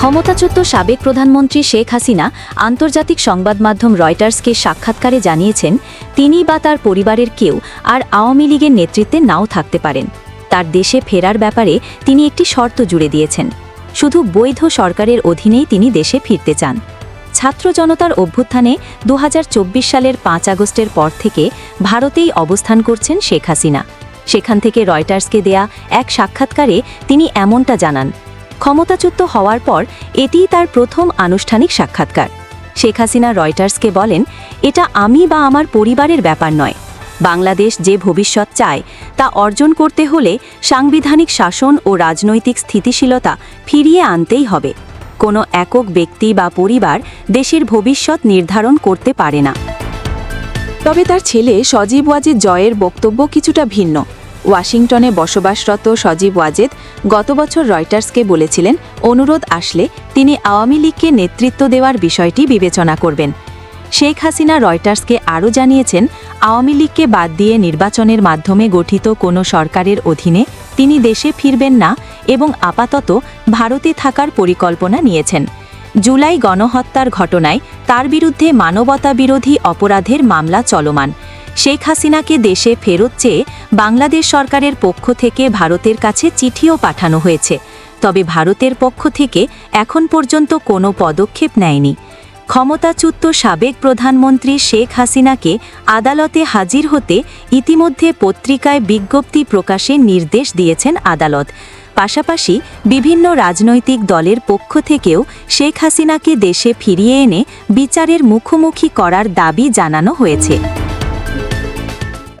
ক্ষমতাচ্যুত সাবেক প্রধানমন্ত্রী শেখ হাসিনা আন্তর্জাতিক সংবাদ মাধ্যম রয়টার্সকে সাক্ষাৎকারে জানিয়েছেন তিনি বা তার পরিবারের কেউ আর আওয়ামী লীগের নেতৃত্বে নাও থাকতে পারেন। তার দেশে ফেরার ব্যাপারে তিনি একটি শর্ত জুড়ে দিয়েছেন। শুধু বৈধ সরকারের অধীনেই তিনি দেশে ফিরতে চান। ছাত্র জনতার অভ্যুত্থানে দু হাজার চব্বিশ সালের পাঁচ আগস্টের পর থেকে ভারতেই অবস্থান করছেন শেখ হাসিনা। সেখান থেকে রয়টার্সকে দেয়া এক সাক্ষাৎকারে তিনি এমনটা জানান ক্ষমতাচ্যুত হওয়ার পর এটিই তার প্রথম আনুষ্ঠানিক সাক্ষাৎকার। শেখ হাসিনা রয়টার্সকে বলেন, এটা আমি বা আমার পরিবারের ব্যাপার নয়। বাংলাদেশ যে ভবিষ্যৎ চায়, তা অর্জন করতে হলে সাংবিধানিক শাসন ও রাজনৈতিক স্থিতিশীলতা ফিরিয়ে আনতেই হবে। কোনো একক ব্যক্তি বা পরিবার দেশের ভবিষ্যৎ নির্ধারণ করতে পারে না। তবে তার ছেলে সজীব ওয়াজেদ জয়ের বক্তব্য কিছুটা ভিন্ন। ওয়াশিংটনে বসবাসরত সজীব ওয়াজেদ গত বছর রয়টার্সকে বলেছিলেন, অনুরোধ আসলে তিনি আওয়ামী লীগকে নেতৃত্ব দেওয়ার বিষয়টি বিবেচনা করবেন। শেখ হাসিনা রয়টার্সকে আরও জানিয়েছেন, আওয়ামী লীগকে বাদ দিয়ে নির্বাচনের মাধ্যমে গঠিত কোনো সরকারের অধীনে তিনি দেশে ফিরবেন না এবং আপাতত ভারতে থাকার পরিকল্পনা নিয়েছেন। জুলাই গণহত্যার ঘটনায় তার বিরুদ্ধে মানবতা বিরোধী অপরাধের মামলা চলমান। শেখ হাসিনাকে দেশে ফেরত চেয়ে বাংলাদেশ সরকারের পক্ষ থেকে ভারতের কাছে চিঠিও পাঠানো হয়েছে। তবে ভারতের পক্ষ থেকে এখন পর্যন্ত কোনো পদক্ষেপ নেয়নি। ক্ষমতাচ্যুত সাবেক প্রধানমন্ত্রী শেখ হাসিনাকে আদালতে হাজির হতে ইতিমধ্যে পত্রিকায় বিজ্ঞপ্তি প্রকাশে নির্দেশ দিয়েছেন আদালত। পাশাপাশি বিভিন্ন রাজনৈতিক দলের পক্ষ থেকেও শেখ হাসিনাকে দেশে ফিরিয়ে এনে বিচারের মুখোমুখি করার দাবি জানানো হয়েছে।